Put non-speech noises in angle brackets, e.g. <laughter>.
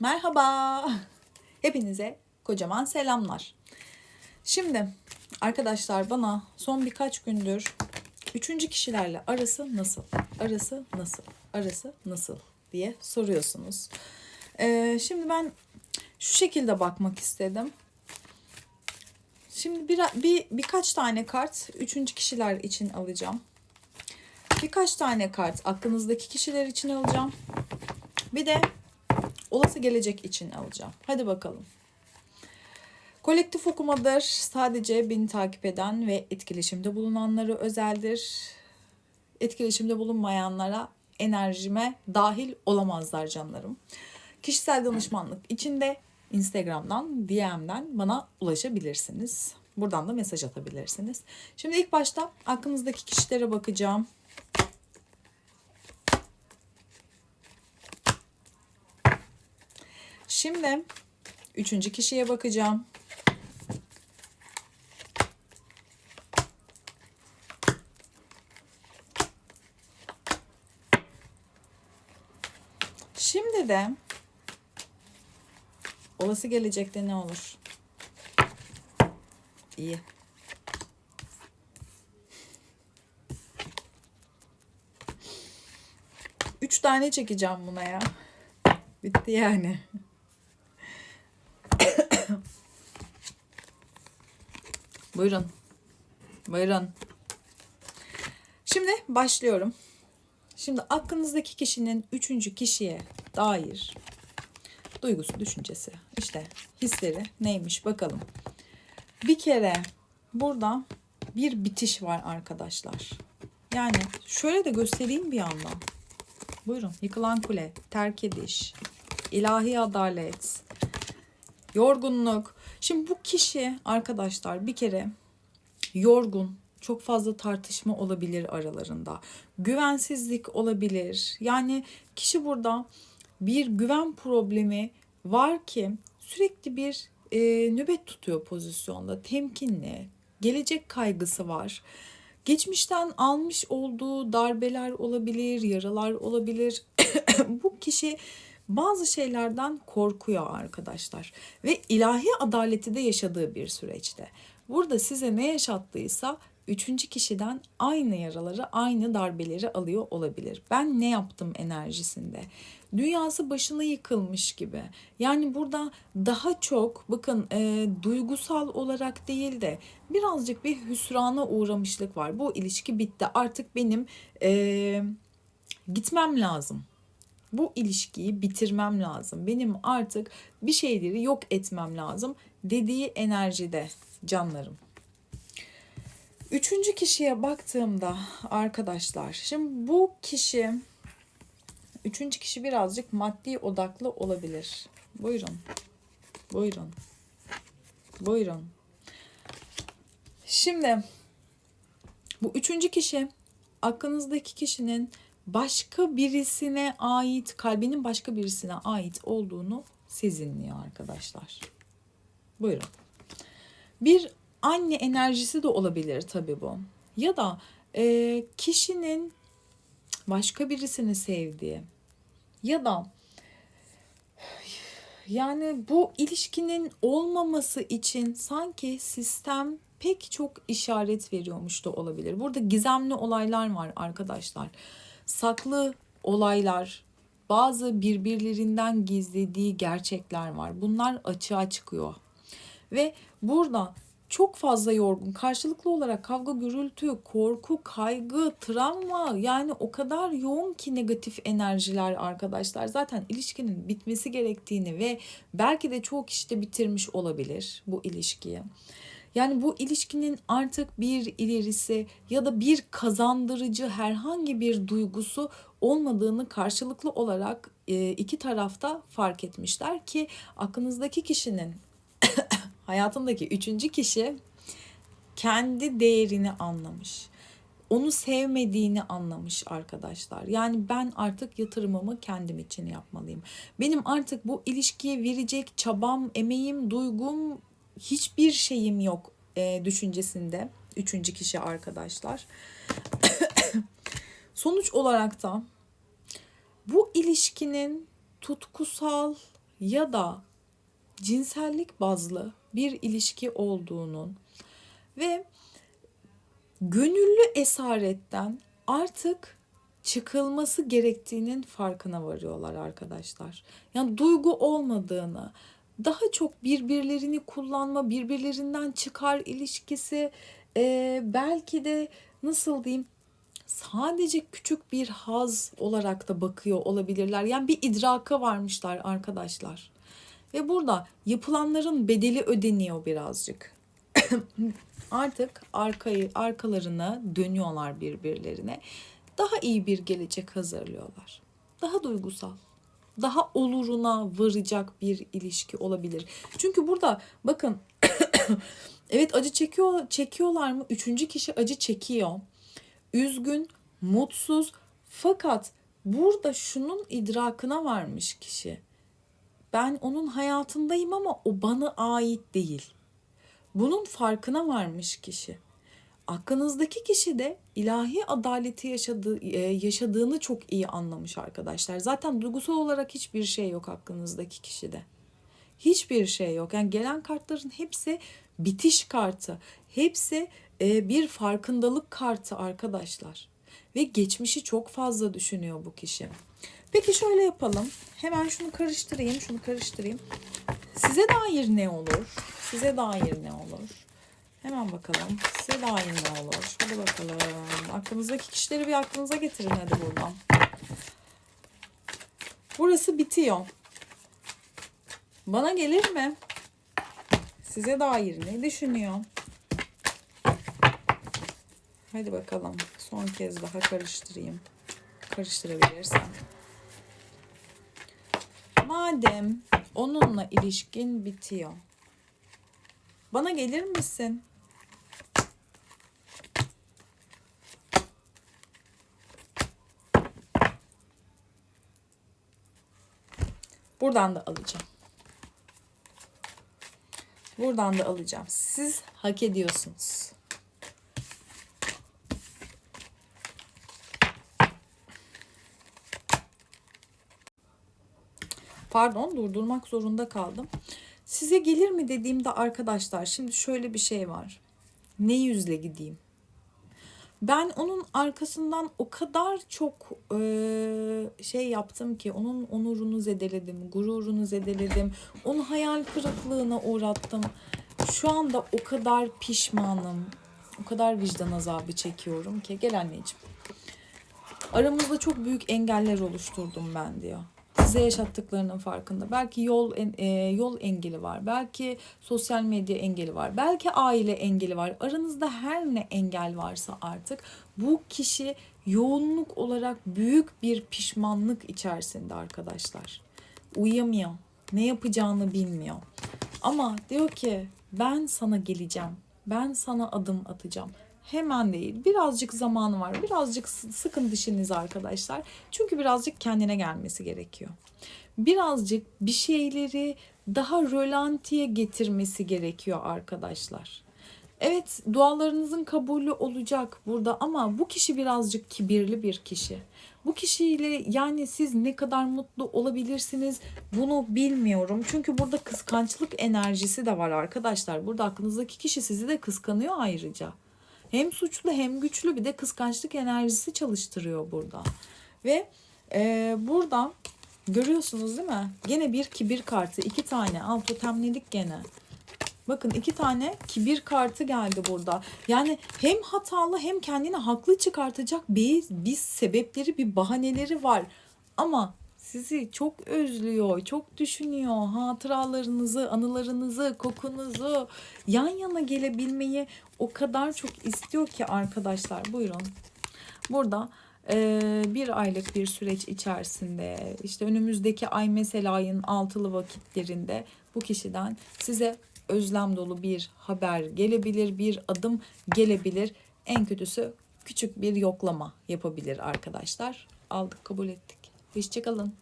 Merhaba. <laughs> Hepinize kocaman selamlar. Şimdi arkadaşlar bana son birkaç gündür üçüncü kişilerle arası nasıl? Arası nasıl? Arası nasıl diye soruyorsunuz. Ee, şimdi ben şu şekilde bakmak istedim. Şimdi bir, bir birkaç tane kart üçüncü kişiler için alacağım. Birkaç tane kart aklınızdaki kişiler için alacağım. Bir de olası gelecek için alacağım. Hadi bakalım. Kolektif okumadır. Sadece beni takip eden ve etkileşimde bulunanları özeldir. Etkileşimde bulunmayanlara enerjime dahil olamazlar canlarım. Kişisel danışmanlık için de Instagram'dan, DM'den bana ulaşabilirsiniz. Buradan da mesaj atabilirsiniz. Şimdi ilk başta aklınızdaki kişilere bakacağım. Şimdi üçüncü kişiye bakacağım. Şimdi de olası gelecekte ne olur? İyi. Üç tane çekeceğim buna ya. Bitti yani. Buyurun. Buyurun. Şimdi başlıyorum. Şimdi aklınızdaki kişinin üçüncü kişiye dair duygusu, düşüncesi, işte hisleri neymiş bakalım. Bir kere burada bir bitiş var arkadaşlar. Yani şöyle de göstereyim bir yandan. Buyurun. Yıkılan kule, terk ediş, ilahi adalet, yorgunluk. Şimdi bu kişi arkadaşlar bir kere yorgun, çok fazla tartışma olabilir aralarında. Güvensizlik olabilir. Yani kişi burada bir güven problemi var ki sürekli bir e, nöbet tutuyor pozisyonda. Temkinli, gelecek kaygısı var. Geçmişten almış olduğu darbeler olabilir, yaralar olabilir. <coughs> bu kişi bazı şeylerden korkuyor arkadaşlar ve ilahi adaleti de yaşadığı bir süreçte. Burada size ne yaşattıysa üçüncü kişiden aynı yaraları, aynı darbeleri alıyor olabilir. Ben ne yaptım enerjisinde? Dünyası başına yıkılmış gibi. Yani burada daha çok bakın e, duygusal olarak değil de birazcık bir hüsrana uğramışlık var. Bu ilişki bitti. Artık benim e, gitmem lazım bu ilişkiyi bitirmem lazım. Benim artık bir şeyleri yok etmem lazım dediği enerjide canlarım. Üçüncü kişiye baktığımda arkadaşlar şimdi bu kişi üçüncü kişi birazcık maddi odaklı olabilir. Buyurun. Buyurun. Buyurun. Şimdi bu üçüncü kişi aklınızdaki kişinin başka birisine ait, kalbinin başka birisine ait olduğunu sezinliyor arkadaşlar. Buyurun. Bir anne enerjisi de olabilir tabii bu. Ya da e, kişinin başka birisini sevdiği ya da yani bu ilişkinin olmaması için sanki sistem pek çok işaret veriyormuş da olabilir. Burada gizemli olaylar var arkadaşlar saklı olaylar, bazı birbirlerinden gizlediği gerçekler var. Bunlar açığa çıkıyor. Ve burada çok fazla yorgun, karşılıklı olarak kavga, gürültü, korku, kaygı, travma yani o kadar yoğun ki negatif enerjiler arkadaşlar. Zaten ilişkinin bitmesi gerektiğini ve belki de çoğu kişi de bitirmiş olabilir bu ilişkiyi. Yani bu ilişkinin artık bir ilerisi ya da bir kazandırıcı herhangi bir duygusu olmadığını karşılıklı olarak e, iki tarafta fark etmişler ki aklınızdaki kişinin <coughs> hayatındaki üçüncü kişi kendi değerini anlamış. Onu sevmediğini anlamış arkadaşlar. Yani ben artık yatırımımı kendim için yapmalıyım. Benim artık bu ilişkiye verecek çabam, emeğim, duygum hiçbir şeyim yok e, düşüncesinde. Üçüncü kişi arkadaşlar. <coughs> Sonuç olarak da bu ilişkinin tutkusal ya da cinsellik bazlı bir ilişki olduğunun ve gönüllü esaretten artık çıkılması gerektiğinin farkına varıyorlar arkadaşlar. Yani duygu olmadığını, daha çok birbirlerini kullanma, birbirlerinden çıkar ilişkisi, e, belki de nasıl diyeyim sadece küçük bir haz olarak da bakıyor olabilirler. Yani bir idraka varmışlar arkadaşlar. Ve burada yapılanların bedeli ödeniyor birazcık. <coughs> Artık arkayı arkalarına dönüyorlar birbirlerine. Daha iyi bir gelecek hazırlıyorlar. Daha duygusal, daha oluruna varacak bir ilişki olabilir. Çünkü burada bakın <coughs> evet acı çekiyor çekiyorlar mı? Üçüncü kişi acı çekiyor. Üzgün, mutsuz fakat burada şunun idrakına varmış kişi. Ben onun hayatındayım ama o bana ait değil. Bunun farkına varmış kişi. Aklınızdaki kişi de ilahi adaleti yaşadığı, e, yaşadığını çok iyi anlamış arkadaşlar. Zaten duygusal olarak hiçbir şey yok aklınızdaki kişide. Hiçbir şey yok. Yani gelen kartların hepsi bitiş kartı. Hepsi e, bir farkındalık kartı arkadaşlar. Ve geçmişi çok fazla düşünüyor bu kişi. Peki şöyle yapalım. Hemen şunu karıştırayım, şunu karıştırayım. Size dair ne olur? Size dair ne olur? Hemen bakalım. Dair ne olur? Hadi bakalım. Aklınızdaki kişileri bir aklınıza getirin hadi buradan. Burası bitiyor. Bana gelir mi? Size dair ne düşünüyor? Hadi bakalım. Son kez daha karıştırayım. Karıştırabilirsem. Madem onunla ilişkin bitiyor. Bana gelir misin? Buradan da alacağım. Buradan da alacağım. Siz hak ediyorsunuz. Pardon durdurmak zorunda kaldım. Size gelir mi dediğimde arkadaşlar şimdi şöyle bir şey var. Ne yüzle gideyim? Ben onun arkasından o kadar çok e, şey yaptım ki onun onurunu zedeledim, gururunu zedeledim, onu hayal kırıklığına uğrattım. Şu anda o kadar pişmanım, o kadar vicdan azabı çekiyorum ki gel anneciğim. Aramızda çok büyük engeller oluşturdum ben diyor size yaşattıklarının farkında. Belki yol e, yol engeli var. Belki sosyal medya engeli var. Belki aile engeli var. Aranızda her ne engel varsa artık bu kişi yoğunluk olarak büyük bir pişmanlık içerisinde arkadaşlar. Uyuyamıyor. Ne yapacağını bilmiyor. Ama diyor ki ben sana geleceğim. Ben sana adım atacağım hemen değil. Birazcık zamanı var. Birazcık sıkın dişinizi arkadaşlar. Çünkü birazcık kendine gelmesi gerekiyor. Birazcık bir şeyleri daha rölantiye getirmesi gerekiyor arkadaşlar. Evet dualarınızın kabulü olacak burada ama bu kişi birazcık kibirli bir kişi. Bu kişiyle yani siz ne kadar mutlu olabilirsiniz bunu bilmiyorum. Çünkü burada kıskançlık enerjisi de var arkadaşlar. Burada aklınızdaki kişi sizi de kıskanıyor ayrıca. Hem suçlu hem güçlü bir de kıskançlık enerjisi çalıştırıyor burada. Ve e, burada görüyorsunuz değil mi? Gene bir kibir kartı. iki tane. Al totemledik gene. Bakın iki tane kibir kartı geldi burada. Yani hem hatalı hem kendini haklı çıkartacak bir, bir sebepleri, bir bahaneleri var. Ama sizi çok özlüyor, çok düşünüyor. Hatıralarınızı, anılarınızı, kokunuzu yan yana gelebilmeyi o kadar çok istiyor ki arkadaşlar. Buyurun. Burada e, bir aylık bir süreç içerisinde işte önümüzdeki ay mesela ayın altılı vakitlerinde bu kişiden size özlem dolu bir haber gelebilir, bir adım gelebilir. En kötüsü küçük bir yoklama yapabilir arkadaşlar. Aldık, kabul ettik. Hoşçakalın.